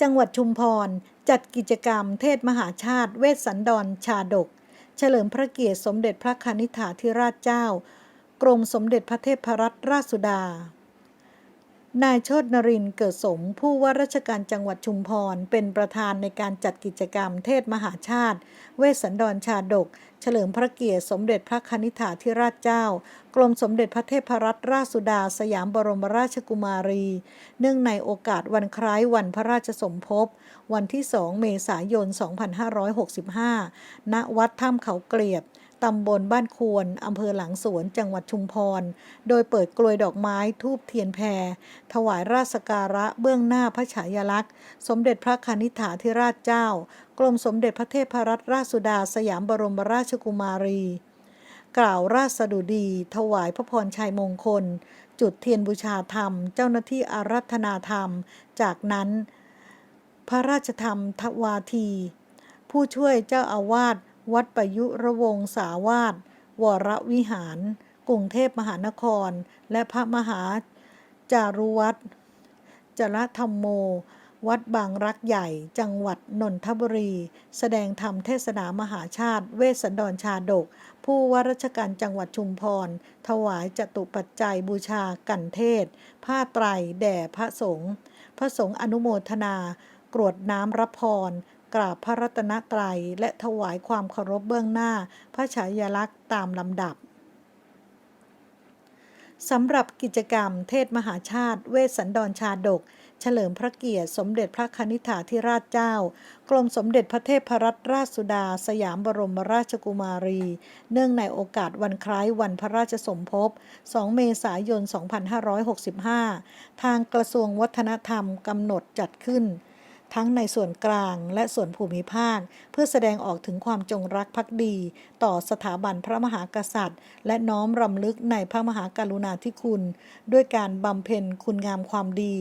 จังหวัดชุมพร จัดกิจกรรม เทศมหาชาติ เวสสันดรชาดก เฉลิมพระเกียรติสมเด็จพระคณิ t ฐาธิราชเจ้า กรมสมเด็จพระเทพรัตนราชสุดา นายโชตนรินทร์เกิดสมผู้ว่าราชการจังหวัดชุมพร เป็นประธานในการจัดกิจกรรมเทศมหาชาติ เวสสันดรชาดก เฉลิมพระเกียรติสมเด็จพระคณิษฐาธิราชเจ้า กรมสมเด็จพระเทพรัตนราชสุดาสยามบรมราชกุมารี เนื่องในโอกาสวันคล้ายวันพระราชสมภพ วันที่ 2 เมษายน 2565 ณ วัดถ้ำเขาเกลียบ ตำบลบ้านควรอำเภอหลังสวนจังหวัดชุมพร โดยเปิดกลวยดอกไม้ทูบเทียนแพร ถวายราชการะเบื้องหน้าพระฉายาลักษณ์ สมเด็จพระคณิษฐาธิราชเจ้า กรมสมเด็จพระเทพรัตนราชสุดาสยามบรมราชกุมารี กล่าวราชสดุดี ถวายพระพรชัยมงคล จุดเทียนบูชาธรรม เจ้าหน้าที่อารัธนาธรรม จากนั้น พระราชธรรมทวาที ผู้ช่วยเจ้าอาวาส วัดประยุระวงศาวาสวรวิหาร กรุงเทพมหานคร และพระมหาจารุวัตรจรธรรมโม วัดบางรักใหญ่ จังหวัดนนทบุรี แสดงธรรมเทศนามหาชาติ เวสสันดรชาดก ผู้ว่าราชการจังหวัดชุมพร ถวายจตุปัจจัยบูชากันเทศ ผ้าไตรแด่พระสงฆ์ พระสงฆ์อนุโมทนา กรวดน้ำรับพร กราบพระรัตนตรัยและถวายความเคารพเบื้องหน้า พระฉายาลักษณ์ตามลำดับสำหรับกิจกรรมเทศมหาชาติเวสสันดรชาดก เฉลิมพระเกียรติสมเด็จพระคณิษฐาธิราชเจ้า กรมสมเด็จพระเทพรัตนราชสุดา สยามบรมราชกุมารี เนื่องในโอกาสวันคล้ายวันพระราชสมภพ 2 เมษายน 2565 ทางกระทรวงวัฒนธรรมกำหนดจัดขึ้น ทั้งในส่วนกลางและส่วนภูมิภาค เพื่อแสดงออกถึงความจงรักภักดี ต่อสถาบันพระมหากษัตริย์ และน้อมรำลึกในพระมหากรุณาธิคุณ ด้วยการบำเพ็ญคุณงามความดี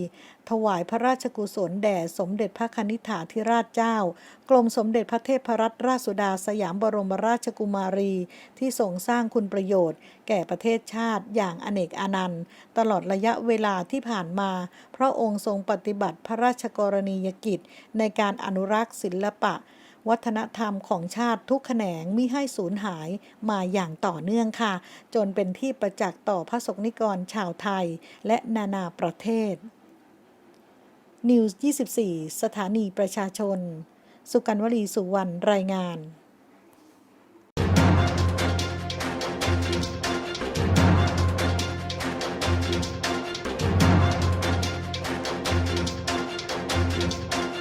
ถวายพระราชกุศลแด่สมเด็จพระคณิษฐาธิราชเจ้า กรมสมเด็จพระเทพรัตนราชสุดาสยามบรมราชกุมารี ที่ทรงสร้างคุณประโยชน์ แก่ประเทศชาติอย่างอเนกอนันต์ ตลอดระยะเวลาที่ผ่านมา พระองค์ทรงปฏิบัติพระราชกรณียกิจ ในการอนุรักษ์ศิลปะ วัฒนธรรมของชาติทุกแขนงมิให้สูญหายมาอย่างต่อเนื่องค่ะ จนเป็นที่ประจักษ์ต่อพระสงนิกรชาวไทย และนานาประเทศ News 24 สถานีประชาชน สุกันวลีสุวรรณรายงาน